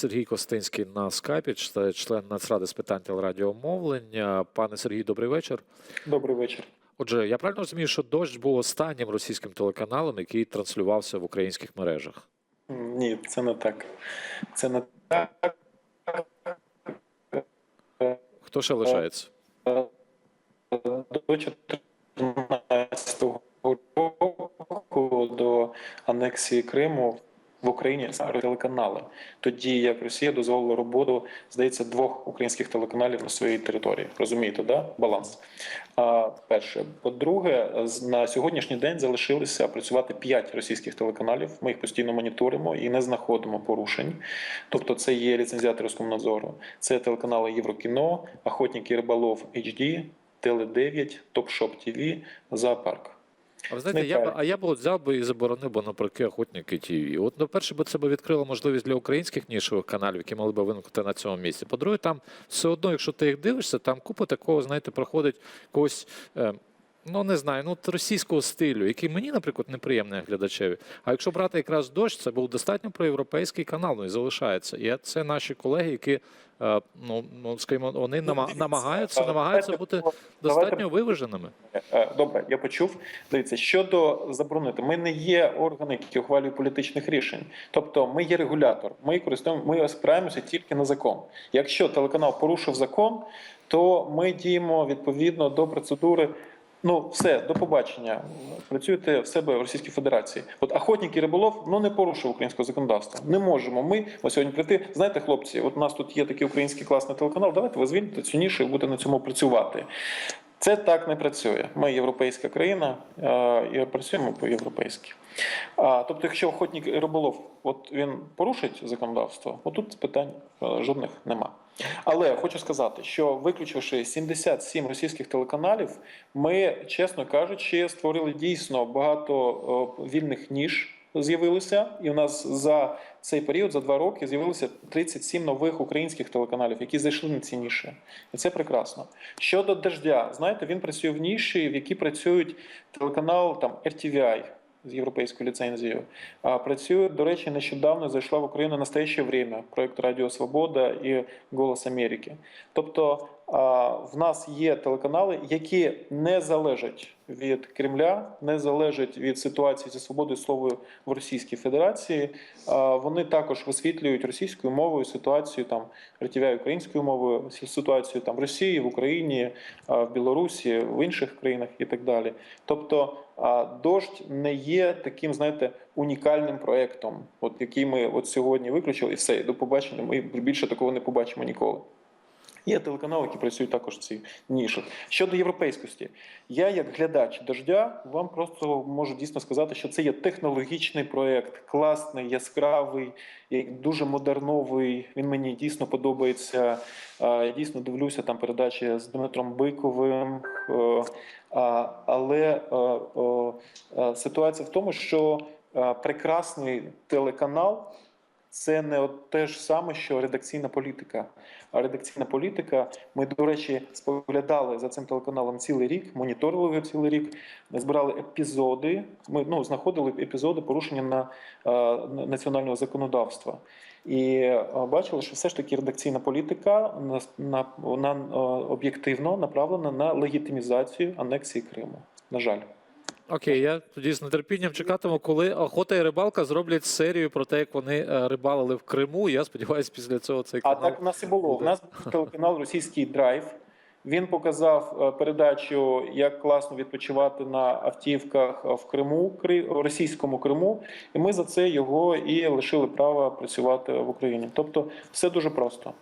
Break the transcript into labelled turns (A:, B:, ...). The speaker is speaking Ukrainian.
A: Сергій Костинський на скайпі, член Нацради з питань телерадіомовлення. Пане Сергій, добрий вечір.
B: Добрий вечір.
A: Отже, я правильно розумію, що дощ був останнім російським телеканалом, який транслювався в українських мережах.
B: Ні, це не так. Це не так.
A: Хто ще лишається?
B: До 14 року до анексії Криму в Україні телеканали. Тоді як Росія дозволила роботу, здається, двох українських телеканалів на своїй території. Розумієте, да? Баланс. А, перше. По-друге, на сьогоднішній день залишилися працювати п'ять російських телеканалів. Ми їх постійно моніторимо і не знаходимо порушень. Тобто, це є ліцензіати Роскомнадзору, це телеканали Єврокіно, Охотник і Риболов HD, Теле 9, Топшоп ТВ, Зоопарк.
A: А ви знаєте,
B: Не
A: я б,
B: так.
A: а я б от взяв би і заборонив би напрямки охотники ТВ. От, ну, перше, бо це б відкрило можливість для українських нішових каналів, які мали б виникнути на цьому місці. По-друге, там все одно, якщо ти їх дивишся, там купа такого, знаєте, проходить когось. Е, Ну, не знаю, ну от російського стилю, який мені, наприклад, неприємний як глядачеві. А якщо брати якраз дощ, це був достатньо проєвропейський канал, ну і залишається. І це наші колеги, які, е, ну, ну скажімо, вони нама- намагаються, намагаються бути достатньо виваженими.
B: Е, Добре, я почув. Дивіться, щодо заборонити, ми не є органи, які ухвалюють політичних рішень. Тобто, ми є регулятор. Ми користуємо, ми спираємося тільки на закон. Якщо телеканал порушив закон, то ми діємо відповідно до процедури. Ну, все, до побачення. Працюєте в себе в Російській Федерації. От охотник і риболов ну не порушив українського законодавства. Не можемо. Ми ось сьогодні прийти. Знаєте, хлопці, от у нас тут є такий український класний телеканал. Давайте ви звільните цю нішу і буде на цьому працювати. Це так не працює. Ми європейська країна е, і працюємо по-європейськи. Тобто, якщо охотник і риболов, от він порушить законодавство, отут питань е, жодних нема. Але хочу сказати, що виключивши 77 російських телеканалів, ми, чесно кажучи, створили дійсно багато е, вільних ніж. З'явилося, і у нас за цей період, за два роки, з'явилося 37 нових українських телеканалів, які зайшли на ці ніші. І це прекрасно. Щодо дождя, знаєте, він працює в ніші, в якій працюють телеканал там RTVI з європейською ліцензією. А працює, до речі, нещодавно зайшла в Україну настояще время проект Радіо Свобода і Голос Америки. Тобто в нас є телеканали, які не залежать від Кремля, не залежать від ситуації зі свободою слова в Російській Федерації. Вони також висвітлюють російською мовою ситуацію там RTVI українською мовою, ситуацію там в Росії, в Україні, в Білорусі, в інших країнах і так далі. Тобто дощ не є таким, знаєте, унікальним проектом, от який ми от сьогодні виключили, і все, до побачення. Ми більше такого не побачимо ніколи. Є телеканали, які працюють також в цій ніші. Щодо європейськості, я як глядач дождя вам просто можу дійсно сказати, що це є технологічний проект, класний, яскравий, дуже модерновий. Він мені дійсно подобається. Я дійсно дивлюся там передачі з Дмитром Биковим. Е, Але е, е, ситуація в тому, що прекрасний телеканал. Це не от те ж саме, що редакційна політика. А редакційна політика, ми, до речі, споглядали за цим телеканалом цілий рік, моніторили його цілий рік. Збирали епізоди. Ми ну, знаходили епізоди порушення на е, національного законодавства. І е, бачили, що все ж таки редакційна політика на, на, на е, об'єктивно направлена на легітимізацію анексії Криму. На жаль.
A: Окей, я тоді з нетерпінням чекатиму, коли охота і рибалка зроблять серію про те, як вони е, рибалили в Криму. Я сподіваюся, після цього цей
B: А так у нас і було. У нас був телеканал Російський драйв. Він показав е, передачу, як класно відпочивати на автівках в Криму, Кри- російському Криму, і ми за це його і лишили права працювати в Україні. Тобто, все дуже просто.